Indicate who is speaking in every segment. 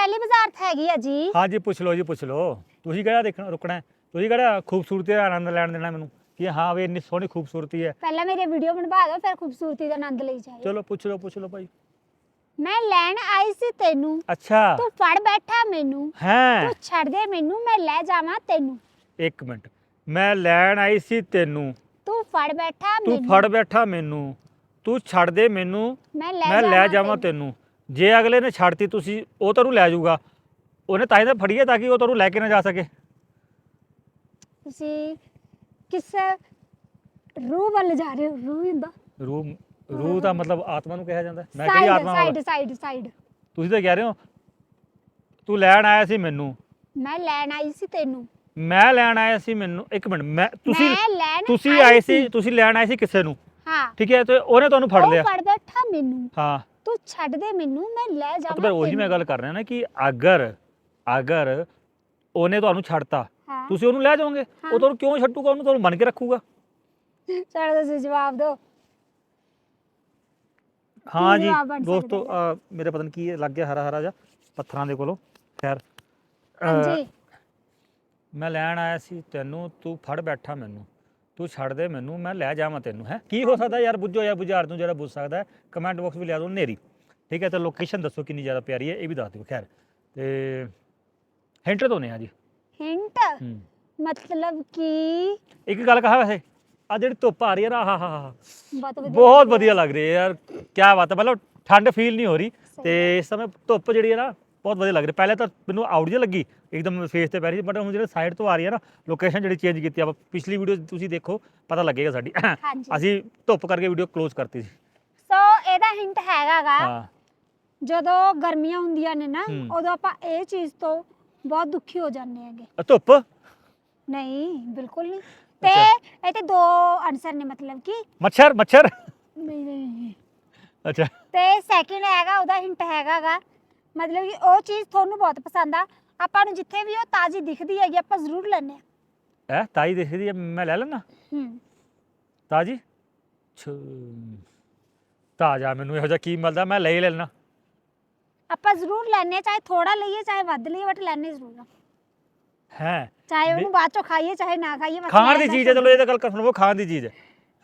Speaker 1: ਪਹਿਲੀ ਬਾਜ਼ਾਰ ਤਾਂ ਹੈਗੀ ਆ ਜੀ।
Speaker 2: ਹਾਂਜੀ ਪੁੱਛ ਲਓ ਜੀ ਪੁੱਛ ਲਓ। ਤੁਸੀਂ ਕਿਹੜਾ ਦੇਖਣਾ ਰੁਕਣਾ ਹੈ? ਤੁਸੀਂ ਕਿਹੜਾ ਖੂਬਸੂਰਤੀ ਦਾ ਆਨੰਦ ਲੈਣ ਦੇਣਾ ਮੈਨੂੰ? ਕਿ ਹਾਂ ਵੀ ਇੰਨੀ ਸੋਹਣੀ ਖੂਬਸੂਰਤੀ ਹੈ।
Speaker 1: ਪਹਿਲਾਂ ਮੇਰੀ ਵੀਡੀਓ ਬਣਵਾ ਦਿਓ ਫਿਰ ਖੂਬਸੂਰਤੀ ਦਾ ਆਨੰਦ ਲਈ ਜਾਇਓ।
Speaker 2: ਚਲੋ ਪੁੱਛ ਲਓ ਪੁੱਛ ਲਓ ਭਾਈ।
Speaker 1: ਮੈਂ ਲੈਣ ਆਈ ਸੀ ਤੈਨੂੰ।
Speaker 2: ਅੱਛਾ।
Speaker 1: ਤੂੰ ਫੜ ਬੈਠਾ ਮੈਨੂੰ।
Speaker 2: ਹੈ?
Speaker 1: ਤੂੰ ਛੱਡ ਦੇ ਮੈਨੂੰ ਮੈਂ ਲੈ ਜਾਵਾਂ ਤੈਨੂੰ।
Speaker 2: ਇੱਕ ਮਿੰਟ। ਮੈਂ ਲੈਣ ਆਈ ਸੀ ਤੈਨੂੰ।
Speaker 1: ਤੂੰ ਫੜ ਬੈਠਾ
Speaker 2: ਤੂੰ
Speaker 1: ਮੈਨੂੰ।
Speaker 2: ਫੜ ਬੈਠਾ ਮੈਨੂੰ। ਤੂੰ ਛੱਡ ਦੇ ਮੈਨੂੰ।
Speaker 1: ਮੈਂ ਲੈ
Speaker 2: ਮੈਂ ਲੈ ਜਾਵਾਂ ਤੈਨੂੰ। ਜੇ ਅਗਲੇ ਨੇ ਛੱਡਤੀ ਤੁਸੀਂ ਉਹ ਤੁਹਾਨੂੰ ਲੈ ਜਾਊਗਾ। ਉਹਨੇ ਤਾਂ ਹੀ ਤਾਂ ਫੜੀਏ ਤਾਂ ਕਿ ਉਹ ਤੁਹਾਨੂੰ ਲੈ ਕੇ ਨਾ ਜਾ ਸਕੇ।
Speaker 1: ਤੁਸੀਂ ਕਿਸ ਰੂਹ ਵੱਲ ਜਾ ਰਹੇ ਹੋ ਰੂਹ ਹੁੰਦਾ।
Speaker 2: ਰੂਹ ਰੂਹ ਦਾ ਮਤਲਬ ਆਤਮਾ ਨੂੰ ਕਿਹਾ ਜਾਂਦਾ। ਹੈ। ਮੈਂ ਕਿਹੜੀ
Speaker 1: ਸਾਈਡ
Speaker 2: ਆਤਮਾ
Speaker 1: ਸਾਈਡ ਸਾਈਡ ਸਾਈਡ
Speaker 2: ਤੁਸੀਂ ਤਾਂ ਕਹਿ ਰਹੇ ਹੋ ਤੂੰ ਲੈਣ ਆਇਆ ਸੀ ਮੈਨੂੰ।
Speaker 1: ਮੈਂ ਲੈਣ ਆਈ ਸੀ ਤੈਨੂੰ।
Speaker 2: ਮੈਂ ਲੈਣ ਆਇਆ ਸੀ ਮੈਨੂੰ ਇੱਕ ਮਿੰਟ ਮੈਂ ਤੁਸੀਂ
Speaker 1: ਮੈਂ ਲੈਣ
Speaker 2: ਤੁਸੀਂ ਆਏ ਸੀ ਤੁਸੀਂ ਲੈਣ ਆਏ ਸੀ ਕਿਸੇ ਨੂੰ।
Speaker 1: ਹਾਂ।
Speaker 2: ਠੀਕ ਹੈ ਤੇ ਉਹਨੇ ਤੁਹਾਨੂੰ ਫੜ
Speaker 1: ਉਹ
Speaker 2: ਲਿਆ।
Speaker 1: ਫੜ ਬੈਠਾ ਮੈਨੂੰ।
Speaker 2: ਹਾਂ।
Speaker 1: ਤੂੰ ਛੱਡ ਦੇ ਮੈਨੂੰ ਮੈਂ ਲੈ ਜਾਵਾਂ
Speaker 2: ਫਿਰ ਉਹੀ ਮੈਂ ਗੱਲ ਕਰ ਰਿਹਾ ਨਾ ਕਿ ਅਗਰ ਅਗਰ ਉਹਨੇ ਤੁਹਾਨੂੰ ਛੱਡਤਾ
Speaker 1: ਹਾਂ।
Speaker 2: ਤੁਸੀਂ ਉਹਨੂੰ ਲੈ ਜਾਓਗੇ। ਉਹ ਤੁਹਾਨੂੰ ਕਿਉਂ ਛੱਡੂਗਾ? ਉਹਨੂੰ ਤੁਹਾਨੂੰ ਮੰਨ ਕੇ ਰੱਖੂਗਾ?
Speaker 1: ਚਲੋ ਤੁਸੀਂ ਜਵਾਬ ਦਿਓ
Speaker 2: ਹਾਂ ਜੀ
Speaker 1: ਜਵਾਬ ਬਣ
Speaker 2: ਦੋਸਤੋ ਅਹ, ਮੇਰੇ ਪਤਾ ਨਹੀਂ ਕੀ ਹੈ, ਲੱਗ ਗਿਆ ਹਰਾ ਹਰਾ ਜਿਹਾ ਪੱਥਰਾਂ ਦੇ ਕੋਲੋਂ। ਖੈਰ ਅਹ,
Speaker 1: ਹਾਂਜੀ
Speaker 2: ਮੈਂ ਲੈਣ ਆਇਆ ਸੀ ਤੈਨੂੰ ਤੂੰ ਫੜ ਬੈਠਾ ਮੈਨੂੰ। ਤੂੰ ਛੱਡ ਦੇ ਮੈਨੂੰ ਮੈਂ ਲੈ ਜਾਵਾਂ ਤੈਨੂੰ ਹੈ। ਕੀ ਹੋ ਸਕਦਾ ਯਾਰ ਬੁੱਝੋ ਜਾਂ ਬੁਝਾਰ ਨੂੰ ਜਿਹੜਾ ਬੁੱਝ ਸਕਦਾ ਕਮੈਂਟ ਬਾਕਸ ਵੀ ਲਿਆ ਦਿਓ ਨੇਰੀ ਠੀਕ ਹੈ ਤੇ ਲੋਕੇਸ਼ਨ ਦੱਸੋ ਕਿੰਨੀ ਜ਼ਿਆਦਾ ਪਿਆਰੀ ਹੈ ਇਹ ਵੀ ਦੱਸ ਦਿਓ ਖੈਰ। ਤੇ ਹਿੰਟ ਤੋਂ ਨੇ ਆ ਜੀ।
Speaker 1: ਹਿੰਟ
Speaker 2: ਹੂੰ।
Speaker 1: ਮਤਲਬ ਕਿ?
Speaker 2: ਇੱਕ ਗੱਲ ਕਹਾ ਵੈਸੇ ਆ ਜਿਹੜੀ ਧੁੱਪ ਆ ਰਹੀ ਹੈ ਨਾ ਆਹ ਹਾ ਹਾ
Speaker 1: ਬਹੁਤ ਵਧੀਆ
Speaker 2: ਬਹੁਤ ਵਧੀਆ ਲੱਗ ਰਹੀ ਹੈ ਯਾਰ ਕੀ ਬਾਤ ਹੈ ਮਤਲਬ ਠੰਡ ਫੀਲ ਨਹੀਂ ਹੋ ਰਹੀ। ਤੇ ਇਸ ਸਮੇਂ ਧੁੱਪ ਜਿਹੜੀ ਹੈ ਨਾ ਬਹੁਤ ਵਧੀਆ ਲੱਗ ਰਹੀ। ਪਹਿਲੇ ਤਾਂ ਮੈਨੂੰ ਆਊਟ ਜਿਹੀ ਲੱਗੀ ਇੱਕਦਮ ਫੇਸ ਤੇ ਪੈ ਰਹੀ ਸੀ ਬਟ ਹੁਣ ਜਿਹੜੇ ਸਾਈਡ ਤੋਂ ਆ ਰਹੀ ਹੈ ਨਾ ਲੋਕੇਸ਼ਨ ਜਿਹੜੀ ਚੇਂਜ ਕੀਤੀ ਆਪਾਂ ਪਿਛਲੀ ਵੀਡੀਓ ਤੁਸੀਂ ਦੇਖੋ ਪਤਾ ਲੱਗੇਗਾ ਸਾਡੀ।
Speaker 1: ਹਾਂਜੀ।
Speaker 2: ਅਸੀਂ ਧੁੱਪ ਕਰਕੇ ਵੀਡੀਓ ਕਲੋਜ਼ ਕਰਤੀ ਸੀ।
Speaker 1: ਸੋ ਇਹਦਾ ਹਿੰਟ ਹੈਗਾਗਾ
Speaker 2: ਹਾਂ।
Speaker 1: ਜਦੋਂ ਗਰਮੀਆਂ ਹੁੰਦੀਆਂ ਨੇ ਨਾ
Speaker 2: ਹੂੰ।
Speaker 1: ਉਦੋਂ ਆਪਾਂ ਇਹ ਚੀਜ਼ ਤੋਂ ਬਹੁਤ ਦੁਖੀ ਹੋ ਜਾਂਦੇ ਹੈਗੇ।
Speaker 2: ਅ, ਧੁੱਪ?
Speaker 1: ਨਹੀਂ ਬਿਲਕੁਲ ਨਹੀਂ। ਤੇ। ਇਹ ਤੇ ਦੋ ਆਨਸਰ ਨੇ ਮਤਲਬ ਕਿ
Speaker 2: ਮੱਛਰ ਮੱਛਰ।
Speaker 1: ਨਹੀਂ ਨਹੀਂ
Speaker 2: ਅੱਛਾ।
Speaker 1: ਤੇ ਸੈਕਿੰਡ ਹੈਗਾ ਉਹਦਾ ਹਿੰਟ ਹੈਗਾਗਾ ਮਤਲਬ ਕਿ ਉਹ ਚੀਜ਼ ਤੁਹਾਨੂੰ ਬਹੁਤ ਪਸੰਦ ਆ। ਆਪਾਂ ਨੂੰ ਜਿੱਥੇ ਵੀ ਉਹ ਤਾਜ਼ੀ ਦਿਖਦੀ ਹੈਗੀ ਆਪਾਂ ਜ਼ਰੂਰ ਲੈਂਦੇ ਆ
Speaker 2: ਐ ਤਾਈ ਦੇਖਦੀ ਹੈ ਮੈਂ ਲੈ ਲੈਣਾ
Speaker 1: ਹੂੰ।
Speaker 2: ਤਾਜੀ? ਛ ਤਾਜਾ ਮੈਨੂੰ ਇਹੋ ਜਿਹਾ ਕੀ ਮਿਲਦਾ ਮੈਂ ਲੈ ਹੀ ਲੈਣਾ
Speaker 1: ਆਪਾਂ ਜ਼ਰੂਰ ਲੈਂਦੇ ਆ ਚਾਹੇ ਥੋੜਾ ਲਈਏ ਚਾਹੇ ਵੱਧ ਲਈਏ ਬਟ ਲੈਣੇ ਜ਼ਰੂਰ। ਆ
Speaker 2: ਹੈ।
Speaker 1: ਚਾਹੇ ਉਹਨੂੰ ਬਾਅਦ ਚੋਂ ਖਾਈਏ ਚਾਹੇ ਨਾ ਖਾਈਏ ਬਸ
Speaker 2: ਖਾਣ ਦੀ
Speaker 1: ਲੈਣਾ
Speaker 2: ਚੀਜ਼ ਹੈ ਚਲੋ ਇਹ ਤਾਂ ਗੱਲ ਕਰ ਸੁਣੋ ਖਾਣ ਦੀ ਚੀਜ਼ ਹੈ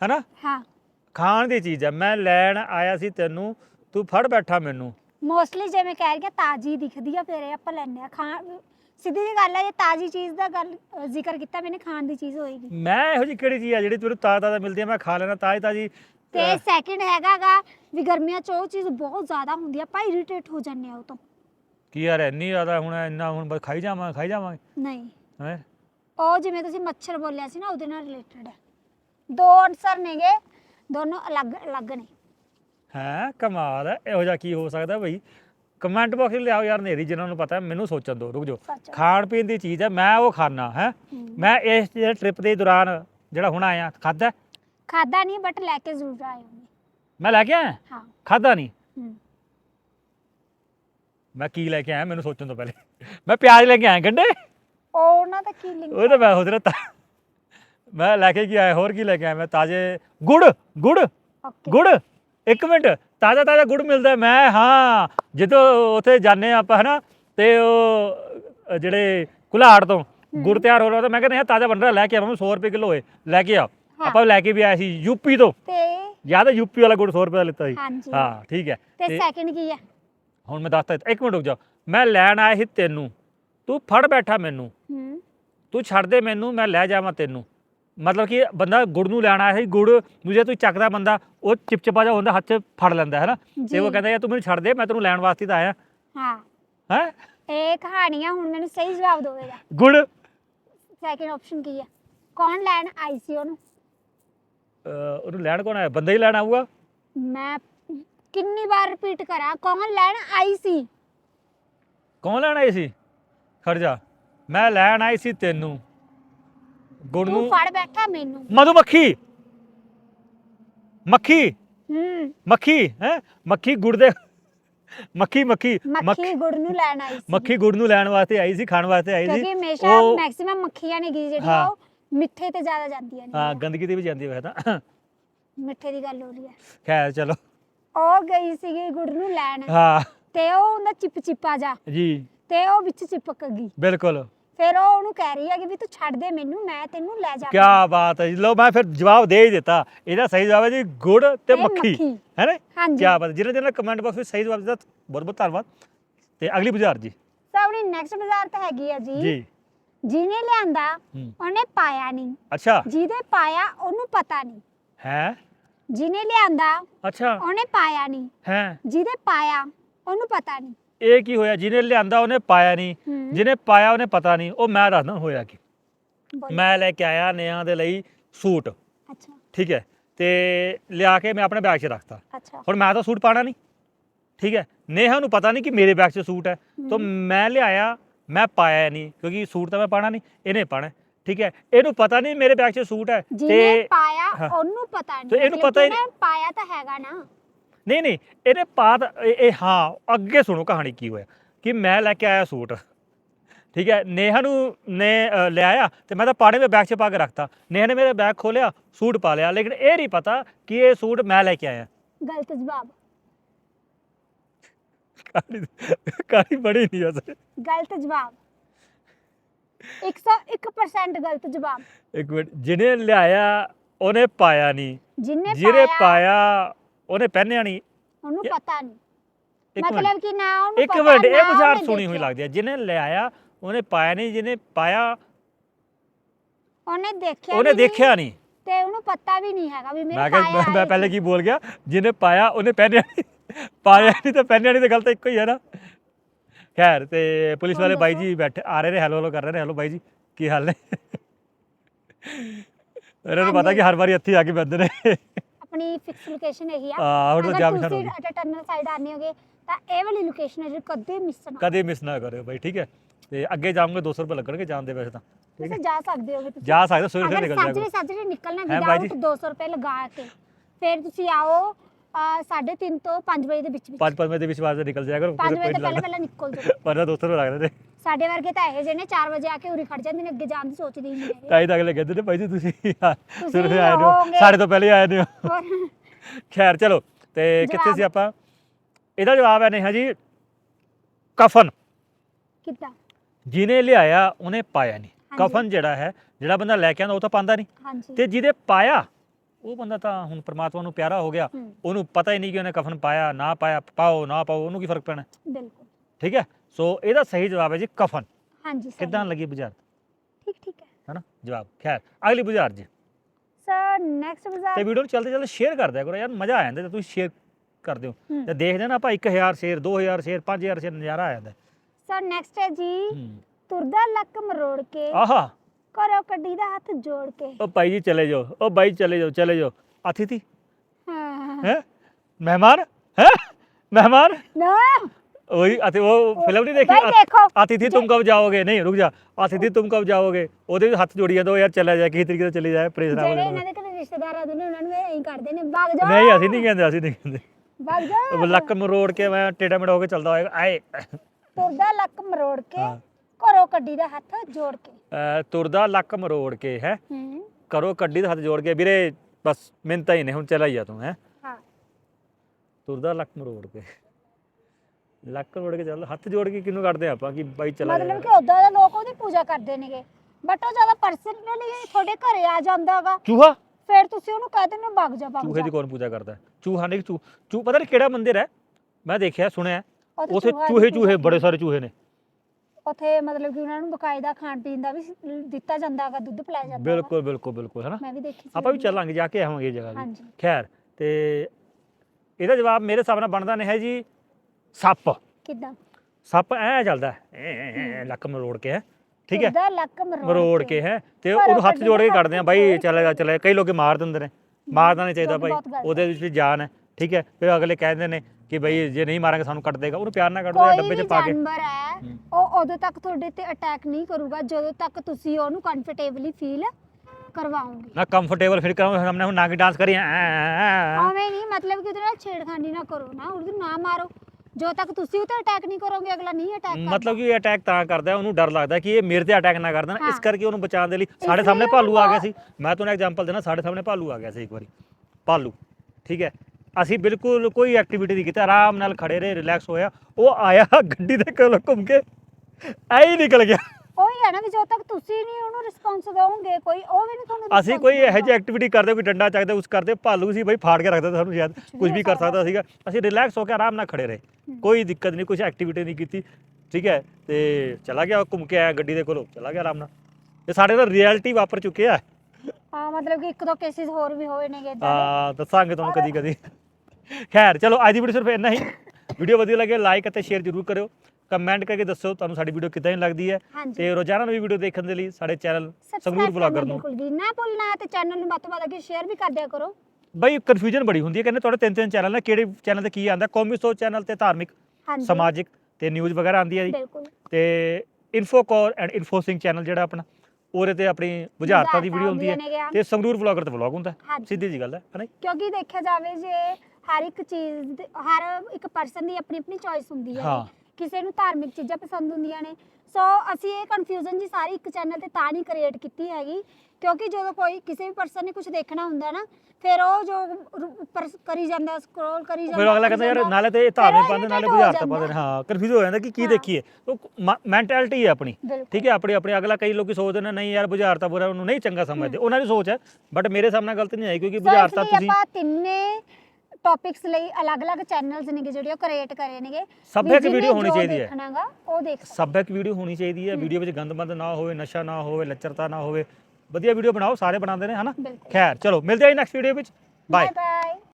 Speaker 2: ਹੈਨਾ
Speaker 1: ਹਾਂ।
Speaker 2: ਖਾਣ ਦੀ ਚੀਜ਼ ਹੈ। ਮੈਂ ਲੈਣ ਆਇਆ ਸੀ ਤੈਨੂੰ ਤੂੰ ਫੜ ਬੈਠਾ ਮੈਨੂੰ।
Speaker 1: ਮੋਸਟਲੀ ਜਿਵੇਂ ਕਹਿ ਰਹੀ ਆ ਤਾਜ਼ੀ ਦਿਖਦੀ ਆ ਫਿਰ ਇਹ ਆਪਾਂ ਲੈਂਦੇ ਆ ਖਾਣ। ਸਿੱਧੀ ਜੀ ਗੱਲ ਹੈ ਜੇ ਤਾਜ਼ੀ ਚੀਜ਼ ਦਾ ਗੱਲ ਅ, ਜ਼ਿਕਰ ਕੀਤਾ ਮੈਨੇ ਖਾਣ ਦੀ ਚੀਜ਼ ਹੋਏਗੀ।
Speaker 2: ਮੈਂ ਇਹੋ ਜਿਹੀ ਕਿਹੜੀ ਚੀਜ਼ ਆ ਜਿਹੜੀ ਤੈਨੂੰ ਤਾਜ਼ਾ ਤਾਜ਼ਾ ਮਿਲਦੀ ਹੈ ਮੈਂ ਖਾ ਲੈਣਾ ਤਾਜ਼ੀ ਤਾਜ਼ੀ
Speaker 1: ਤੇ ਸੈਕਿੰਡ ਹੈਗਾਗਾ ਵੀ ਗਰਮੀਆਂ ਚ ਉਹ ਚੀਜ਼ ਬਹੁਤ ਜ਼ਿਆਦਾ ਹੁੰਦੀ ਆ ਆਪਾਂ ਇਰੀਟੇਟ ਹੋ ਜਾਂਦੇ ਆ ਉਹ ਤੋਂ।
Speaker 2: ਕੀ ਯਾਰ ਇੰਨੀ ਜ਼ਿਆਦਾ ਹੁਣ ਇੰਨਾ ਹੁਣ ਬਸ ਖਾਈ ਜਾਵਾਂ ਖਾਈ ਜਾਵਾਂਗੇ?
Speaker 1: ਨਹੀਂ।
Speaker 2: ਹੈ?
Speaker 1: ਉਹ ਜਿਵੇਂ ਤੁਸੀਂ ਮੱਛਰ ਬੋਲਿਆ ਸੀ ਨਾ ਉਹਦੇ ਨਾਲ ਰਿਲੇਟਡ ਹੈ ਦੋ ਆਨਸਰ ਨੇਗੇ ਦੋਨੋਂ ਅਲੱਗ ਅਲੱਗ ਨੇ।
Speaker 2: ਹੈ ਕਮਾਲ ਹੈ। ਇਹੋ ਜਿਹਾ ਕੀ ਹੋ ਸਕਦਾ ਬਈ? ਕਮੈਂਟ ਬਾਕਸ ਲਿਆਓ ਯਾਰ ਨੇਰੀ ਜਿਨ੍ਹਾਂ ਨੂੰ ਪਤਾ ਮੈਨੂੰ ਸੋਚਣ ਦਿਓ ਰੁਕ ਜਾਓ। ਖਾਣ ਪੀਣ ਦੀ ਚੀਜ਼ ਹੈ ਮੈਂ ਉਹ ਖਾਣਾ ਹੈ। ਮੈਂ ਇਸ ਟ੍ਰਿਪ ਦੇ ਦੌਰਾਨ ਜਿਹੜਾ ਹੁਣ ਆਇਆ ਖਾਦਾ
Speaker 1: ਖਾਦਾ ਨਹੀਂ ਬਟ ਲੈ ਕੇ ਜ਼ਰੂਰ ਆਏ
Speaker 2: ਮੈਂ ਲੈ ਕੇ ਆਇਆ?
Speaker 1: ਹਾਂ।
Speaker 2: ਖਾਦਾ ਨਹੀਂ? ਮੈਂ ਕੀ ਲੈ ਕੇ ਆਇਆ ਮੈਨੂੰ ਸੋਚਣ ਤੋਂ ਪਹਿਲੇ। ਮੈਂ ਪਿਆਜ਼ ਲੈ ਕੇ ਆਇਆ ਗੰਡੇ?
Speaker 1: ਉਹ ਉਹਨਾਂ ਦਾ ਕੀ ਲਿੰਕ
Speaker 2: ਉਹ ਤਾਂ ਮੈਂ ਹੁਦਰਤ ਤਾ ਮੈਂ ਲੈ ਕੇ ਕੀ ਆਇਆ ਹੋਰ ਕੀ ਲੈ ਕੇ ਆਇਆ? ਮੈਂ ਤਾਜ਼ੇ ਗੁੜ ਗੁੜ। ਗੁੜ। ਇੱਕ ਮਿੰਟ ਤਾਜ਼ਾ ਤਾਜ਼ਾ ਗੁੜ ਮਿਲਦਾ। ਮੈਂ ਹਾਂ ਜਦੋਂ ਉੱਥੇ ਜਾਂਦੇ ਹਾਂ ਆਪਾਂ ਹਨਾ ਤੇ ਉਹ ਜਿਹੜੇ ਕੁਲਾੜ ਤੋਂ ਗੁੜ ਤਿਆਰ ਹੋ ਰਿਹਾ ਤਾਂ ਮੈਂ ਕਹਿੰਦਾ ਯਾਰ ਤਾਜ਼ਾ ਬਣ ਰਿਹਾ ਲੈ ਕੇ ਆਵਾਂ 100 ਰੁਪਏ ਕਿਲੋ ਹੋਏ ਲੈ ਕੇ ਆ। ਆਪਾਂ ਲੈ ਕੇ ਵੀ ਆਏ ਸੀ ਯੂਪੀ ਤੋਂ।
Speaker 1: ਤੇ
Speaker 2: ਯਾਦ ਹੈ ਯੂਪੀ ਵਾਲਾ ਗੁੜ 100 ਰੁਪਏ ਦਾ ਲਿੱਤਾ ਸੀ?
Speaker 1: ਹਾਂਜੀ।
Speaker 2: ਹਾਂ ਠੀਕ ਹੈ।
Speaker 1: ਤੇ
Speaker 2: ਤੇ
Speaker 1: ਸੈਕਿੰਡ ਕੀ ਹੈ?
Speaker 2: ਹੁਣ ਮੈਂ ਦੱਸਦਾ ਇੱਕ ਮਿੰਟ ਰੁਕ ਜਾ ਮੈਂ ਲੈਣ ਆਇਆ ਸੀ ਤੈਨੂੰ। ਤੂੰ ਫੜ ਬੈਠਾ ਮੈਨੂੰ।
Speaker 1: ਹੂੰ।
Speaker 2: ਤੂੰ ਛੱਡ ਦੇ ਮੈਨੂੰ ਮੈਂ ਲੈ ਜਾਵਾਂ ਤੈਨੂੰ। ਮਤਲਬ ਕਿ ਬੰਦਾ ਗੁੜ ਨੂੰ ਲੈਣ ਆਇਆ ਸੀ ਗੁੜ ਨੂੰ ਜੇ ਤੂੰ ਚੱਕਦਾ ਬੰਦਾ ਉਹ ਚਿਪਚਿਪਾ ਜਾ ਹੁੰਦਾ ਹੱਥ 'ਚ ਫੜ ਲੈਂਦਾ ਹੈ ਨਾ ਤੇ। ਉਹ ਕਹਿੰਦਾ ਯਾਰ ਤੂੰ ਮੈਨੂੰ ਛੱਡ ਦੇ ਮੈਂ ਤੈਨੂੰ ਲੈਣ ਵਾਸਤੇ ਤਾਂ ਆਇਆ।
Speaker 1: ਹਾਂ।
Speaker 2: ਹੈ?
Speaker 1: ਇਹ ਕਹਾਣੀ ਆ ਹੁਣ ਮੈਨੂੰ ਸਹੀ ਜਵਾਬ ਦੋਵੇਗਾ।
Speaker 2: ਗੁੜ?
Speaker 1: ਸੈਕਿੰਡ ਆਪਸ਼ਨ ਕੀ ਹੈ ਕੌਣ ਲੈਣ ਆਈ ਸੀ ਉਹਨੂੰ?
Speaker 2: ਉਹਨੂੰ ਲੈਣ ਕੌਣ ਆਇਆ? ਬੰਦਾ ਹੀ ਲੈਣ ਆਊਗਾ?
Speaker 1: ਮੈਂ ਕਿੰਨੀ ਵਾਰ ਰਿਪੀਟ ਕਰਾਂ ਕੌਣ ਲੈਣ ਆਈ ਸੀ?
Speaker 2: ਕੌਣ ਲੈਣ ਆਈ ਸੀ? ਖੜ ਜਾ। ਮੈਂ ਲੈਣ ਆਈ ਸੀ ਤੈਨੂੰ। ਗੁੜ
Speaker 1: ਤੂੰ
Speaker 2: ਨੂੰ।
Speaker 1: ਫੜ ਬੈਠਾ ਮੈਨੂੰ।
Speaker 2: ਮਧੂਮੱਖੀ ਮੱਖੀ।
Speaker 1: ਹੂੰ।
Speaker 2: ਮੱਖੀ ਹੈ? ਮੱਖੀ ਗੁੜ ਦੇ ਮੱਖੀ ਮੱਖੀ
Speaker 1: ਮੱਖੀ ਗੁੜ ਨੂੰ ਲੈਣ ਆਈ ਸੀ।
Speaker 2: ਮੱਖੀ ਗੁੜ ਨੂੰ ਲੈਣ ਵਾਸਤੇ ਆਈ ਸੀ ਖਾਣ ਵਾਸਤੇ ਆਈ ਸੀ।
Speaker 1: ਕਿਉਂਕਿ ਹਮੇਸ਼ਾ
Speaker 2: ਉਹ-
Speaker 1: ਮੈਕਸਿਮਮ ਮੱਖੀਆਂ ਨੇ ਗੀ ਜਿਹੜੀਆਂ
Speaker 2: ਹਾਂ।
Speaker 1: ਉਹ ਮਿੱਠੇ ਤੇ ਜ਼ਿਆਦਾ ਜਾਂਦੀਆਂ
Speaker 2: ਹਾਂ
Speaker 1: ਨੇ
Speaker 2: ਗੰਦਗੀ ਤੇ ਵੀ ਜਾਂਦੀ ਵੈਸੇ ਤਾਂ।
Speaker 1: ਮਿੱਠੇ ਦੀ ਗੱਲ ਹੋ ਰਹੀ ਹੈ
Speaker 2: ਖੈਰ ਚਲੋ।
Speaker 1: ਉਹ ਗਈ ਸੀਗੀ ਗੁੜ ਨੂੰ ਲੈਣ
Speaker 2: ਹਾਂ।
Speaker 1: ਤੇ ਉਹ ਉਹਦਾ ਚਿਪ ਚਿਪਾ ਜਾ
Speaker 2: ਜੀ।
Speaker 1: ਤੇ ਉਹ ਵਿੱਚ ਚਿਪਕ ਗਈ।
Speaker 2: ਬਿਲਕੁਲ।
Speaker 1: ਫਿਰ ਉਹ ਉਹਨੂੰ ਕਹਿ ਰਹੀ ਹੈ ਕਿ ਵੀ ਤੂੰ ਛੱਡ ਦੇ ਮੈਨੂੰ ਮੈਂ ਤੈਨੂੰ ਲੈ ਜਾ
Speaker 2: ਕੀ ਬਾਤ ਹੈ ਜੀ। ਲੋ ਮੈਂ ਫਿਰ ਜਵਾਬ ਦੇ ਹੀ ਦਿੱਤਾ। ਇਹਦਾ ਸਹੀ ਜਵਾਬ ਹੈ ਜੀ ਗੁੜ ਤੇ ਮੱਖੀ।
Speaker 1: ਮੱਖੀ।
Speaker 2: ਹੈ ਨਾ?
Speaker 1: ਹਾਂਜੀ।
Speaker 2: ਕੀ ਬਾਤ ਜਿਹਨੇ ਜਿਹਨੇ ਕਮੈਂਟ ਬਾਕਸ ਵਿੱਚ ਸਹੀ ਜਵਾਬ ਦਿੱਤਾ ਬਹੁਤ ਬਹੁਤ ਧੰਨਵਾਦ। ਤੇ ਅਗਲੀ ਬੁਝਾਰ ਜੀ।
Speaker 1: ਸਾਡੀ ਨੈਕਸਟ ਬਾਜ਼ਾਰ ਤਾਂ ਹੈਗੀ ਆ ਜੀ।
Speaker 2: ਜੀ।
Speaker 1: ਜਿਹਨੇ ਲਿਆਂਦਾ
Speaker 2: ਹੂੰ।
Speaker 1: ਉਹਨੇ ਪਾਇਆ ਨਹੀਂ।
Speaker 2: ਅੱਛਾ।
Speaker 1: ਜਿਹਦੇ ਪਾਇਆ ਉਹਨੂੰ ਪਤਾ ਨਹੀਂ।
Speaker 2: ਹੈ?
Speaker 1: ਜਿਹਨੇ ਲਿਆਂਦਾ
Speaker 2: ਅੱਛਾ।
Speaker 1: ਉਹਨੇ ਪਾਇਆ ਨਹੀਂ।
Speaker 2: ਹੈ।
Speaker 1: ਜਿਹਦੇ ਪਾਇਆ ਉਹਨੂੰ ਪਤਾ ਨਹੀਂ।
Speaker 2: ਇਹ ਕੀ ਹੋਇਆ? ਜਿਹਨੇ ਲਿਆਂਦਾ ਉਹਨੇ ਪਾਇਆ ਨਹੀਂ। ਜਿਹਨੇ ਪਾਇਆ ਉਹਨੇ ਪਤਾ ਨਹੀਂ। ਉਹ ਮੈਂ ਦੱਸਦਾ ਹੋਇਆ ਕੀ। ਮੈਂ ਲੈ ਕੇ ਆਇਆ ਨੇਹਾ ਦੇ ਲਈ ਸੂਟ।
Speaker 1: ਅੱਛਾ।
Speaker 2: ਠੀਕ ਹੈ। ਤੇ ਲਿਆ ਕੇ ਮੈਂ ਆਪਣੇ ਬੈਗ 'ਚ ਰੱਖਤਾ।
Speaker 1: ਅੱਛਾ।
Speaker 2: ਹੁਣ ਮੈਂ ਤਾਂ ਸੂਟ ਪਾਣਾ ਨਹੀਂ। ਠੀਕ ਹੈ। ਨੇਹਾ ਨੂੰ ਪਤਾ ਨਹੀਂ ਕਿ ਮੇਰੇ ਬੈਗ 'ਚ ਸੂਟ ਹੈ। ਤਾਂ ਮੈਂ ਲਿਆਇਆ ਮੈਂ ਪਾਇਆ ਨਹੀਂ ਕਿਉਂਕਿ ਸੂਟ ਤਾਂ ਮੈਂ ਪਾਣਾ ਨਹੀਂ। ਇਹਨੇ ਪਾਣਾ ਠੀਕ ਹੈ। ਇਹਨੂੰ ਪਤਾ ਨਹੀਂ ਮੇਰੇ ਬੈਗ 'ਚ ਸੂਟ ਹੈ।
Speaker 1: ਜਿਹਨੇ ਪਾਇਆ। ਉਹਨੂੰ ਪਤਾ ਨਹੀਂ।
Speaker 2: ਤੇ ਇਹਨੂੰ ਪਤਾ ਹੀ
Speaker 1: ਪਾਇਆ ਤਾਂ ਹੈਗਾ ਨਾ।
Speaker 2: ਨਹੀਂ ਨਹੀਂ ਇਹਨੇ ਪਾ ਤਾਂ- ਇਹ ਹਾਂ ਅੱਗੇ ਸੁਣੋ ਕਹਾਣੀ ਕੀ ਹੋਇਆ ਕਿ ਮੈਂ ਲੈ ਕੇ ਆਇਆ ਸੂਟ ਠੀਕ ਹੈ ਨੇਹਾ ਨੂੰ ਨੇ ਅ, ਲਿਆਇਆ ਤੇ ਮੈਂ ਤਾਂ ਪਾੜੇ ਵਿੱਚ ਬੈਗ 'ਚ ਪਾ ਕੇ ਰੱਖਤਾ ਨੇਹਾ ਨੇ ਮੇਰੇ ਬੈਗ ਖੋਲਿਆ ਸੂਟ ਪਾ ਲਿਆ ਲੇਕਿਨ ਇਹ ਨਹੀਂ ਪਤਾ ਕਿ ਇਹ ਸੂਟ ਮੈਂ ਲੈ ਕੇ ਆਇਆ।
Speaker 1: ਗਲਤ ਜਵਾਬ।
Speaker 2: ਕਹਾਣੀ ਬੜੀ ਨਹੀਂ ਵੈਸੇ।
Speaker 1: ਗਲਤ ਜਵਾਬ। 101% ਗਲਤ ਜਵਾਬ।
Speaker 2: ਇੱਕ ਮਿੰਟ ਜਿਹਨੇ ਲਿਆਇਆ ਉਹਨੇ ਪਾਇਆ ਨਹੀਂ।
Speaker 1: ਜਿਹਨੇ ਪਾਇਆ
Speaker 2: ਉਹਨੇ ਪਹਿਨਿਆ ਨਹੀਂ।
Speaker 1: ਉਹਨੂੰ ਪਤਾ ਨਹੀਂ।
Speaker 2: ਇੱਕ ਮਿੰਟ।
Speaker 1: ਮਤਲਬ ਕਿ ਨਾ ਉਹਨੂੰ
Speaker 2: ਇੱਕ
Speaker 1: ਪਤਾ,
Speaker 2: ਮਿੰਟ ਇਹ
Speaker 1: ਨਾ ਉਹਨੇ
Speaker 2: ਸੁਣੀ ਹੋਈ
Speaker 1: ਦੇਖਿਆ।
Speaker 2: ਲੱਗਦੀ ਹੈ। ਜਿਹਨੇ ਲਿਆਇਆ ਉਹਨੇ ਪਾਇਆ ਨਹੀਂ ਜਿਹਨੇ ਪਾਇਆ
Speaker 1: ਉਹਨੇ ਦੇਖਿਆ
Speaker 2: ਉਹਨੇ
Speaker 1: ਵੀ ਨਹੀਂ
Speaker 2: ਦੇਖਿਆ ਨਹੀਂ।
Speaker 1: ਤੇ ਉਹਨੂੰ ਪਤਾ ਵੀ ਨਹੀਂ ਹੈਗਾ ਵੀ ਮੇਰੇ
Speaker 2: ਮੈਂ
Speaker 1: ਪਾਇਆ
Speaker 2: ਕਿਹਾ ਮੈਂ- ਮੈਂ ਪਹਿਲੇ ਕੀ ਬੋਲ ਗਿਆ? ਜਿਹਨੇ ਪਾਇਆ ਉਹਨੇ ਪਹਿਨਿਆ ਨਹੀਂ। ਪਾਇਆ ਨਹੀਂ ਤਾਂ ਪਹਿਨਿਆ ਨਹੀਂ ਤਾਂ ਗੱਲ ਤਾਂ ਇੱਕੋ ਹੀ ਹੈ ਨਾ। ਖੈਰ ਤੇ ਪੁਲਿਸ ਵਾਲੇ ਬਾਈ। ਜੀ ਬੈਠੇ ਆ ਰਹੇ ਨੇ ਹੈਲੋ ਹੈਲੋ ਕਰ ਰਹੇ ਨੇ। ਹੈਲੋ ਬਾਈ ਜੀ ਕੀ ਹਾਲ ਨੇ? ਇਹਨਾਂ ਨੂੰ ਪਤਾ ਕਿ ਹਰ ਵਾਰੀ ਇੱਥੇ ਆ ਕੇ ਬੰਦੇ ਨੇ।
Speaker 1: ਆਪਣੀ ਫਿਕਸ ਲੋਕੇਸ਼ਨ ਇਹੀ ਆ।
Speaker 2: ਆ ਹੁਣ ਤਾਂ
Speaker 1: ਅਗਰ
Speaker 2: ਜਾਮ
Speaker 1: ਤੁਸੀਂ ਅਟਾ ਟਨਲ ਸਾਈਡ ਆਨੇ ਹੋਗੇ ਤਾਂ ਇਹ ਵਾਲੀ ਲੋਕੇਸ਼ਨ ਹੈ ਜਿਹੜੀ ਕਦੇ ਮਿਸ ਨਾ
Speaker 2: ਕਦੇ ਮਿਸ ਨਾ ਕਰਿਓ ਬਾਈ ਠੀਕ ਹੈ। ਤੇ ਅੱਗੇ ਜਾਓਗੇ 200 ਰੁਪਏ ਲੱਗਣਗੇ ਜਾਣ ਦੇ ਵੈਸੇ ਤਾਂ ਠੀਕ ਹੈ।
Speaker 1: ਤੁਸੀਂ ਜਾ ਸਕਦੇ ਹੋਗੇ ਤੁਸੀਂ।
Speaker 2: ਜਾ ਸਕਦੇ ਸਵੇਰੇ ਸਵੇਰੇ
Speaker 1: ਅਗਰ
Speaker 2: ਨਿਕਲ
Speaker 1: ਸਾਜਰੇ ਸਾਜਰੇ ਨਿਕਲਣਾ
Speaker 2: ਹੈਂ ਬਾਈ
Speaker 1: ਵਿਦਆਊਟ
Speaker 2: ਜੀ?
Speaker 1: 200 ਰੁਪਏ ਲਗਾ ਕੇ ਫਿਰ ਤੁਸੀਂ ਆਓ 3:30 ਤੋਂ 5 ਵਜੇ ਦੇ ਵਿੱਚ ਵਿੱਚ।
Speaker 2: ਪੰਜ ਪੰਜ ਵਜੇ ਦੇ ਵਿਸ਼ਵਾਸ ਦੇ ਨਿਕਲ ਜਾਇਆ ਕਰੋ
Speaker 1: 5 ਵਜੇ ਤੋਂ ਪਹਿਲਾਂ ਪਹਿਲਾਂ ਨਿਕਲ ਜਾਓ।
Speaker 2: ਪਰ 200 ਰੁਪਏ ਲੱਗਦੇ ਨੇ।
Speaker 1: ਸਾਡੇ ਵਰਗੇ ਤਾਂ ਇਹ ਜਿਹੇ ਨੇ 4 ਵਜੇ ਆ ਕੇ ਉਰੀ ਖੜ ਜਾਂਦੇ ਨੇ ਅੱਗੇ ਜਾਣ ਦੀ ਸੋਚਦੇ ਹੀ ਨਹੀਂ ਹੈਗੇ।
Speaker 2: ਤਾਂ ਹੀ ਤਾਂ ਅਗਲੇ ਕਹਿੰਦੇ ਨੇ ਭਾਈ ਜੀ ਤੁਸੀਂ ਸਵੇਰੇ ਆਏ
Speaker 1: ਹੋਵੋਗੇ।
Speaker 2: ਨੇ ਸਾਡੇ ਤੋਂ ਪਹਿਲੇ ਆਏ ਨੇ
Speaker 1: ਹੋਰ?
Speaker 2: ਖੈਰ ਚਲੋ ਤੇ ਕਿੱਥੇ
Speaker 1: ਜਵਾਬ।
Speaker 2: ਸੀ ਆਪਾਂ? ਇਹਦਾ ਜਵਾਬ ਹੈ ਨੇਹਾ ਜੀ ਕਫਨ।
Speaker 1: ਕਿੱਦਾਂ?
Speaker 2: ਜਿਹਨੇ ਲਿਆਇਆ ਉਹਨੇ ਪਾਇਆ ਨਹੀਂ।
Speaker 1: ਹਾਂਜੀ।
Speaker 2: ਕਫਨ ਜਿਹੜਾ ਹੈ ਜਿਹੜਾ ਬੰਦਾ ਲੈ ਕੇ ਆਉਂਦਾ ਉਹ ਤਾਂ ਪਾਉਂਦਾ ਨਹੀਂ।
Speaker 1: ਹਾਂਜੀ।
Speaker 2: ਤੇ ਜਿਹਦੇ ਪਾਇਆ ਉਹ ਬੰਦਾ ਤਾਂ ਹੁਣ ਪ੍ਰਮਾਤਮਾ ਨੂੰ ਪਿਆਰਾ ਹੋ ਗਿਆ।
Speaker 1: ਹੂੰ,
Speaker 2: ਉਹਨੂੰ ਪਤਾ ਹੀ ਨਹੀਂ ਕਿ ਉਹਨੇ ਕਫਨ ਪਾਇਆ ਨਾ ਪਾਇਆ ਪਾਓ ਨਾ ਪਾਓ ਉਹਨੂੰ ਕੀ ਫ਼ਰਕ ਪੈਣਾ?
Speaker 1: ਬਿਲਕੁਲ।
Speaker 2: ਠੀਕ ਹੈ? ਸੋ ਇਹਦਾ ਸਹੀ ਜਵਾਬ ਹੈ ਜੀ ਕਫਨ।
Speaker 1: ਹਾਂਜੀ ਸਹੀ।
Speaker 2: ਕਿੱਦਾਂ ਲੱਗੀ ਬੁਝਾਰ
Speaker 1: ਠੀਕ ਠੀਕ ਹੈ।
Speaker 2: ਹੈਨਾ? ਜਵਾਬ। ਖੈਰ ਅਗਲੀ ਬੁਝਾਰ ਜੀ।
Speaker 1: ਸਰ ਨੈਕਸਟ
Speaker 2: ਤੇ ਵੀਡੀਓ ਨੂੰ ਚਲਦੇ ਚਲਦੇ ਸ਼ੇਅਰ ਕਰ ਦਿਆ ਕਰੋ ਯਾਰ ਮਜ਼ਾ ਆ ਜਾਂਦਾ ਜੇ ਤੁਸੀਂ ਸ਼ੇਅਰ ਕਰਦੇ ਹੋ
Speaker 1: ਹੂੰ।
Speaker 2: ਤੇ ਦੇਖਦੇ ਨਾ ਆਪਾਂ 1000 ਸ਼ੇਅਰ 2000 ਸ਼ੇਅਰ 5000 ਸ਼ੇਅਰ ਨਜ਼ਾਰਾ ਆ ਜਾਂਦਾ।
Speaker 1: ਸਰ ਨੈਕਸਟ ਹੈ ਜੀ
Speaker 2: ਹੂੰ।
Speaker 1: ਤੁਰਦਾ ਲੱਕ ਮਰੋੜ ਕੇ
Speaker 2: ਆਹਾ।
Speaker 1: ਕਰੋ ਕੱਢੀ ਦਾ ਹੱਥ ਜੋੜ ਕੇ।
Speaker 2: ਉਹ ਭਾਈ ਜੀ ਚਲੇ ਜਾਓ। ਉਹ ਬਾਈ ਚਲੇ ਜਾਓ ਚਲੇ ਜਾਓ। ਅతిਥੀ
Speaker 1: ਹਾਂ।
Speaker 2: ਹੈ? ਮਹਿਮਾਨ? ਹੈ? ਮਹਿਮਾਨ?
Speaker 1: ਨਾ।
Speaker 2: वही अति वो फिल्म नहीं देखी
Speaker 1: भाई
Speaker 2: अ-
Speaker 1: देखो
Speaker 2: अतिथि तुम कब जाओगे नहीं रुक जा अतिथि तुम कब जाओगे ਉਹਦੇ ਵੀ ਹੱਥ ਜੋੜੀ ਜਾਂਦੇ ਉਹ ਯਾਰ ਚਲਾ ਜਾ ਕਿਸੇ ਤਰੀਕੇ ਨਾਲ ਚਲੀ ਜਾਏ ਪ੍ਰੇਸ ਨਾ
Speaker 1: ਜਿਹੜੇ
Speaker 2: ਹੋਵੇ
Speaker 1: ਇਹਨਾਂ ਦੇ ਘਰੇ ਰਿਸ਼ਤੇਦਾਰ ਆਉਂਦੇ ਨੇ ਉਹਨਾਂ ਨੂੰ ਐਂ ਕਰਦੇ ਨੇ ਭੱਗ ਜਾ
Speaker 2: ਨਹੀਂ ਅਸੀਂ ਨਹੀਂ ਕਹਿੰਦੇ ਅਸੀਂ ਨਹੀਂ ਕਹਿੰਦੇ
Speaker 1: ਭੱਗ ਜਾ
Speaker 2: ਉਹ ਲੱਕ ਮਰੋੜ ਕੇ ਮੈਂ ਟੇਡਾ ਮੇਡਾ ਹੋ ਕੇ ਚੱਲਦਾ ਹੋਏਗਾ ਆਏ
Speaker 1: ਤੁਰਦਾ ਲੱਕ ਮਰੋੜ ਕੇ
Speaker 2: ਹਾਂ।
Speaker 1: ਕਰੋ ਕੱਢੀ ਦਾ ਹੱਥ ਜੋੜ ਕੇ
Speaker 2: ਅਹ ਤੁਰਦਾ ਲੱਕ ਮਰੋੜ ਕੇ ਹੈ
Speaker 1: ਹੂੰ
Speaker 2: ਕਰੋ ਕੱਢੀ ਦੇ ਹੱਥ ਜੋੜ ਕੇ ਵੀਰੇ ਬਸ ਮਿੰਤਾ ਹੀ ਨੇ ਹੁਣ ਚਲਾ ਹੀ ਜਾ ਤੂੰ ਹੈ
Speaker 1: ਹਾਂ
Speaker 2: ਤੁਰਦਾ ਲੱਕ ਮਰੋੜ ਕੇ ਲੱਕ ਮਰੋੜ ਕੇ ਚੱਲ ਹੱਥ ਜੋੜ ਕੇ ਕਿਹਨੂੰ ਕੱਢਦੇ ਆਪਾਂ ਕਿ ਬਾਈ ਚਲਾ। ਜਾ
Speaker 1: ਮਤਲਬ ਕਿ ਉਦਾਂ ਦੇ ਲੋਕ ਉਹਦੀ ਪੂਜਾ ਕਰਦੇ ਨੇਗੇ। ਬਟ ਉਹ ਜ਼ਿਆਦਾ ਪਰਸਨਲੀ ਤੁਹਾਡੇ ਘਰੇ ਆ ਜਾਂਦਾਗਾ
Speaker 2: ਚੂਹਾ?
Speaker 1: ਫਿਰ ਤੁਸੀਂ ਉਹਨੂੰ ਕਹਿ ਦਿੰਦੇ ਹੋ ਭੱਗ ਜਾ ਭੱਗ
Speaker 2: ਚੂਹੇ
Speaker 1: ਜਾ।
Speaker 2: ਦੀ ਕੌਣ ਪੂਜਾ ਕਰਦਾ? ਹੈ? ਚੂਹਾ ਨਹੀਂ ਚੂ ਚੂ ਪਤਾ ਨਹੀਂ ਕਿਹੜਾ ਮੰਦਿਰ ਹੈ? ਮੈਂ ਦੇਖਿਆ ਸੁਣਿਆ।
Speaker 1: ਉੱਥੇ
Speaker 2: ਉਥੇ
Speaker 1: ਚੂਹਾ
Speaker 2: ਚੂਹੇ ਬੜੇ ਸਾਰੇ ਚੂਹੇ ਨੇ।
Speaker 1: ਉੱਥੇ ਮਤਲਬ ਕਿ ਉਹਨਾਂ ਨੂੰ ਬਕਾਇਦਾ ਖਾਣ ਪੀਣ ਦਾ ਵੀ ਦਿੱਤਾ ਜਾਂਦਾਗਾ ਦੁੱਧ ਪਿਲਾਇਆ ਜਾਂਦਾ
Speaker 2: ਬਿਲਕੁਲ ਬਿਲਕੁਲ ਬਿਲਕੁਲ ਹੈ ਨਾ
Speaker 1: ਮੈਂ ਵੀ ਦੇਖੀ ਸੀ
Speaker 2: ਆਪਾਂ ਵੀ। ਚੱਲਾਂਗੇ ਜਾ ਕੇ ਆਵਾਂਗੇ ਇਹ ਜਗ੍ਹਾ ਵੀ।
Speaker 1: ਹਾਂਜੀ।
Speaker 2: ਖੈਰ ਤੇ ਇਹਦਾ ਜਵਾਬ ਮੇਰੇ ਹਿਸਾਬ ਨਾਲ ਬਣਦਾ ਨਹੀਂ ਹੈ ਜੀ। ਸੱਪ।
Speaker 1: ਕਿੱਦਾਂ?
Speaker 2: ਸੱਪ ਐ ਚੱਲਦਾ। ਹੈ, ਐਂ, ਐਂ, ਐਂ, ਲੱਕ ਮਰੋੜ ਕੇ ਹੈ। ਠੀਕ ਹੈ?
Speaker 1: ਤੁਰਦਾ ਲੱਕ ਮਰੋੜ
Speaker 2: ਮਰੋੜ ਕੇ। ਹੈ ਤੇ ਉਹਨੂੰ ਹੱਥ ਜੋੜ ਕੇ ਕੱਢਦੇ ਆ। ਬਾਈ
Speaker 1: ਜੋੜ
Speaker 2: ਚੱਲੇਗਾ ਚੱਲੇ ਕਈ ਲੋਕ ਮਾਰ ਦਿੰਦੇ ਨੇ। ਮਾਰਨਾ ਨਹੀਂ ਚਾਹੀਦਾ
Speaker 1: ਜੋ ਕਿ
Speaker 2: ਭਾਈ
Speaker 1: ਬਹੁਤ ਗਲਤ
Speaker 2: ਉਹਦੇ ਵਿੱਚ ਵੀ ਜਾਨ ਹੈ। ਠੀਕ ਹੈ? ਫਿਰ ਅਗਲੇ ਕਹਿੰਦੇ ਨੇ ਕਿ ਬਈ ਜੇ ਨਹੀਂ ਮਾਰਾਂਗੇ ਸਾਨੂੰ ਕੱਟ ਦੇਗਾ। ਉਹਨੂੰ ਪਿਆਰ ਨਾਲ ਕੱਢ ਦੋ
Speaker 1: ਕੋਈ
Speaker 2: ਡੱਬੇ
Speaker 1: ਵੀ
Speaker 2: 'ਚ ਪਾ ਕੇ।
Speaker 1: ਜਾਨਵਰ ਹੈ
Speaker 2: ਹੂੰ।
Speaker 1: ਉਹ ਉਦੋਂ ਤੱਕ ਤੁਹਾਡੇ ਤੇ ਅਟੈਕ ਨਹੀਂ ਕਰੂਗਾ। ਜਦੋਂ ਤੱਕ ਤੁਸੀਂ ਉਹਨੂੰ ਕੰਫਰਟੇਬਲੀ ਫੀਲ ਕਰਵਾਓਗੇ।
Speaker 2: ਨਾ ਕੰਫਰਟੇਬਲ ਫਿਰ ਕਰਾਂਗੇ ਹਮਨੇ ਹੁਣ ਨਾਗੀ ਡਾਂਸ ਕਰੀ ਐਂ, ਐਂ, ਐਂ।
Speaker 1: ਐਵੇਂ ਨਹੀਂ ਮਤਲਬ ਕਿ ਉਹਦੇ ਨਾਲ ਛੇੜਖਾਨੀ ਨਾ ਕਰੋ। ਨਾ ਉਹਨੂੰ ਨਾ ਮਾਰੋ। ਜਦੋਂ ਤੱਕ ਤੁਸੀਂ ਉਹ ਤੇ ਅਟੈਕ ਨਹੀਂ ਕਰੋਗੇ ਅਗਲਾ ਨਹੀਂ ਅਟੈਕ ਕਰਦਾ।
Speaker 2: ਮਤਲਬ ਕਿ ਅਟੈਕ ਤਾਂ ਕਰਦਾ ਉਹਨੂੰ ਡਰ ਲੱਗਦਾ ਕਿ ਇਹ ਮੇਰੇ ਤੇ ਅਟੈਕ ਨਾ ਕਰ ਦੇਣ ਇਸ। ਕਰਕੇ ਉਹਨੂੰ ਬਚਾਉਣ ਦੇ ਲਈ ਸਾਡੇ ਸਾਹਮਣੇ ਭਾਲੂ ਆ ਗਿਆ ਸੀ। ਮੈਂ ਤੁਹਾਨੂੰ ਐਗਜ਼ਾਮਪਲ ਦੇਣਾ ਸਾਡੇ ਸਾਹਮਣੇ ਭਾਲੂ ਆ ਗਿਆ ਸੀ ਇੱਕ ਵਾਰੀ। ਭਾਲੂ ਠੀਕ ਹੈ। ਅਸੀਂ ਬਿਲਕੁਲ ਕੋਈ ਐਕਟੀਵਿਟੀ ਨਹੀਂ ਕੀਤੀ ਆਰਾਮ ਨਾਲ ਖੜੇ ਰਹੇ ਰਿਲੈਕਸ ਹੋਇਆ। ਉਹ ਆਇਆ ਗੱਡੀ ਦੇ ਕੋਲ ਘੁੰਮ ਕੇ ਐ ਹੀ ਨਿਕਲ ਗਿਆ।
Speaker 1: ਉਹੀ ਹੈ ਨਾ ਵੀ ਜਦੋਂ ਤੱਕ ਤੁਸੀਂ ਨਹੀਂ ਉਹਨੂੰ ਰਿਸਪੌਂਸ ਦੋਗੇ ਕੋਈ ਉਹ ਵੀ ਨਹੀਂ ਤੁਹਾਨੂੰ
Speaker 2: ਅਸੀਂ
Speaker 1: response
Speaker 2: ਕੋਈ ਇਹੋ। ਜਿਹੀ ਐਕਟੀਵਿਟੀ ਕਰਦੇ ਕੋਈ ਡੰਡਾ ਚੱਕਦੇ ਉਸ ਕਰਦੇ ਭਾਲੂ ਸੀ ਬਈ ਫਾੜ ਕੇ ਰੱਖਦਾ ਸਾਨੂੰ ਸ਼ਾਇਦ ਕੁਝ ਵੀ ਕਰ
Speaker 1: ਸਕਦਾ
Speaker 2: ਸੀਗਾ। ਅਸੀਂ ਰਿਲੈਕਸ ਹੋ ਕੇ ਆਰਾਮ ਨਾਲ ਖੜੇ ਰਹੇ।
Speaker 1: ਹੂੰ।
Speaker 2: ਕੋਈ ਦਿੱਕਤ ਨਹੀਂ ਕੁਝ ਐਕਟੀਵਿਟੀ ਨਹੀਂ ਕੀਤੀ ਠੀਕ ਹੈ? ਤੇ ਚਲਾ ਗਿਆ ਘੁੰਮ ਕੇ ਆਇਆ ਗੱਡੀ ਦੇ ਕੋਲੋਂ ਚਲਾ ਗਿਆ ਆਰਾਮ ਨਾਲ। ਇਹ ਸਾਡੇ ਨਾਲ ਰਿਐਲਿਟੀ ਵਾਪਰ ਚੁੱਕੇ ਆ।
Speaker 1: ਹਾਂ ਮਤਲਬ ਕਿ ਇੱਕ ਦੋ ਕੇਸਿਸ ਹੋਰ ਵੀ ਹੋਏ ਨੇਗੇ ਇਦਾਂ ਦੇ।
Speaker 2: ਆ ਦੱਸਾਂਗੇ ਤੁਹਾਨੂੰ ਕਦੀ ਕਦੀ ਖੈਰ ਚਲੋ ਅੱਜ ਦੀ ਵੀਡੀਓ ਸਿਰਫ ਇੰਨਾ ਹੀ। ਵੀਡੀਓ ਵਧੀਆ ਲੱਗੇ ਲਾਈਕ ਅਤੇ ਸ਼ੇਅਰ ਜ਼ਰੂਰ ਕਰਿਓ। ਕਮੈਂਟ ਕਰਕੇ ਦੱਸੋ ਤੁਹਾਨੂੰ ਸਾਡੀ ਵੀਡੀਓ ਕਿੱਦਾਂ ਦੀ ਲੱਗਦੀ ਹੈ
Speaker 1: ਹਾਂਜੀ
Speaker 2: ਤੇ ਰੋਜ਼ਾਨਾ ਨਵੀਂ ਵੀਡੀਓ ਦੇਖਣ ਦੇ ਲਈ ਸਾਡੇ ਚੈਨਲ ਸੰਗਰੂਰ ਬਲੌਗਰ ਨੂੰ
Speaker 1: ਬਿਲਕੁਲ ਵੀ ਨਾ ਭੁੱਲਣਾ ਤੇ ਚੈਨਲ ਨੂੰ ਵੱਧ ਤੋਂ ਵੱਧ ਅੱਗੇ ਸ਼ੇਅਰ ਵੀ ਕਰ ਦਿਆ ਕਰੋ
Speaker 2: ਬਈ ਕਨਫਿਊਜ਼ਨ ਬੜੀ ਹੁੰਦੀ ਹੈ ਕਹਿੰਦੇ ਤੁਹਾਡੇ ਤਿੰਨ ਤਿੰਨ ਚੈਨਲ ਨੇ ਕਿਹੜੇ ਚੈਨਲ ਤੇ ਕੀ ਆਂਦਾ ਕੌਮੀ ਸੋਚ ਚੈਨਲ ਤੇ ਧਾਰਮਿਕ
Speaker 1: ਹਾਂਜੀ
Speaker 2: ਸਮਾਜਿਕ ਤੇ ਨਿਊਜ਼ ਵਗੈਰਾ ਆਂਦੀ ਹੈ ਜੀ
Speaker 1: ਬਿਲਕੁਲ
Speaker 2: ਤੇ ਇਨਫੋਕੋਰ ਐਂਡ ਇਨਫੋਸਿੰਗ ਚੈਨਲ ਜਿਹੜਾ ਆਪਣਾ ਉਹਦੇ ਤੇ ਆਪਣੀ ਬੁਝਾਰਤਾਂ ਦੀ ਵੀਡੀਓ ਹੁੰਦੀ ਹੈ। ਤੇ ਸੰਗਰੂਰ ਵਲੌਗਰ ਤੇ ਵਲੌਗ ਹੁੰਦਾ ਹੈ।
Speaker 1: ਹਾਂਜੀ।
Speaker 2: ਸਿੱਧੀ ਜੀ ਗੱਲ ਹੈ ਹੈ ਨਾ ਜੀ?
Speaker 1: ਕਿਉਂਕਿ ਦੇਖਿਆ ਜਾਵੇ ਜੇ ਹਰ ਇੱਕ ਚੀਜ਼ ਦੇ- ਹਰ ਇੱਕ ਪਰਸਨ ਦੀ ਆਪਣੀ ਆਪਣੀ ਚੋਇਸ ਹੁੰਦੀ ਹੈ
Speaker 2: ਹਾਂ।
Speaker 1: ਕਿਸੇ ਨੂੰ ਧਾਰਮਿਕ ਚੀਜ਼ਾਂ ਪਸੰਦ ਹੁੰਦੀਆਂ ਨੇ। ਸੋ ਅਸੀਂ ਇਹ ਕਨਫਿਊਜ਼ਨ ਜੀ ਸਾਰੀ ਇੱਕ ਚੈਨਲ ਤੇ ਤਾਂ ਨਹੀਂ ਕ੍ਰੀਏਟ ਕੀਤੀ ਹੈਗੀ। ਕਿਉਂਕਿ ਜਦੋਂ ਕੋਈ ਕਿਸੇ ਵੀ ਪਰਸਨ ਨੇ ਕੁਝ ਦੇਖਣਾ ਹੁੰਦਾ ਨਾ ਫਿਰ ਉਹ ਜੋ ਉੱਪਰ ਕਰੀ ਜਾਂਦਾ ਸਕਰੋਲ ਕਰੀ ਜਾਂਦਾ
Speaker 2: ਫਿਰ ਅਗਲਾ ਕਹਿੰਦਾ ਯਾਰ ਨਾਲੇ ਤੇ ਇਹ ਧਾਰਮਿਕ ਪਾਉਂਦੇ ਨਾਲੇ ਬੁਝਾਰਤਾਂ ਨੇ ਹਾਂ ਕਨਫਿਊਜ਼ ਹੋ ਜਾਂਦਾ ਕਿ ਕੀ। ਦੇਖੀਏ। ਉਹ ਮੈਂਟੈਲਿਟੀ ਹੈ ਆਪਣੀ। ਠੀਕ ਹੈ ਆਪਣੀ ਆਪਣੀ ਅਗਲਾ ਕਈ ਲੋਕੀ ਸੋਚਦੇ ਨੇ ਨਹੀਂ ਯਾਰ ਬੁਝਾਰਤਾਂ ਬੁਰਾ ਉਹਨੂੰ ਨਹੀਂ ਚੰਗਾ ਸਮਝਦੇ। ਉਹਨਾਂ ਦੀ ਸੋਚ ਹੈ ਬਟ ਮੇਰੇ ਸਾਹਮਣੇ ਗਲਤ ਨਹੀਂ ਆਈ ਕਿਉਂਕਿ ਬੁਝਾਰਤਾਂ ਤੁਸੀਂ
Speaker 1: ਆਪਾਂ ਤਿੰਨੇ ਟੌਪਿਕਸ ਲਈ ਅਲੱਗ-ਅਲੱਗ ਚੈਨਲਸ ਨੇਗੇ ਜਿਹੜੇ ਉਹ ਕ੍ਰੀਏਟ ਕਰੇ ਨੇਗੇ।
Speaker 2: ਸਭ
Speaker 1: ਵੀ
Speaker 2: ਇੱਕ
Speaker 1: ਜਿਹਨੇ
Speaker 2: ਵੀਡੀਓ ਹੋਣੀ ਚਾਹੀਦੀ ਹੈ।
Speaker 1: ਦੇਖਣਾਗਾ ਉਹ ਦੇਖ
Speaker 2: ਸੱਭਿਅਕ ਵੀਡੀਓ ਹੋਣੀ ਚਾਹੀਦੀ ਹੈ। ਵੀਡੀਓ ਵਿੱਚ ਗੰਦਮੰਦ ਨਾ ਹੋਵੇ ਨਸ਼ਾ ਨਾ ਹੋਵੇ ਲੱਚਰਤਾ ਨਾ ਹੋਵੇ। ਵਧੀਆ ਵੀਡੀਓ ਬਣਾਓ ਸਾਰੇ ਬਣਾਉਂਦੇ ਨੇ ਹਨਾ?
Speaker 1: ਬਿਲਕੁਲ।
Speaker 2: ਖੈਰ ਚਲੋ ਮਿਲਦੇ ਹਾਂ ਨੈਕਸਟ ਵੀਡੀਓ ਵਿੱਚ। Bye
Speaker 1: bye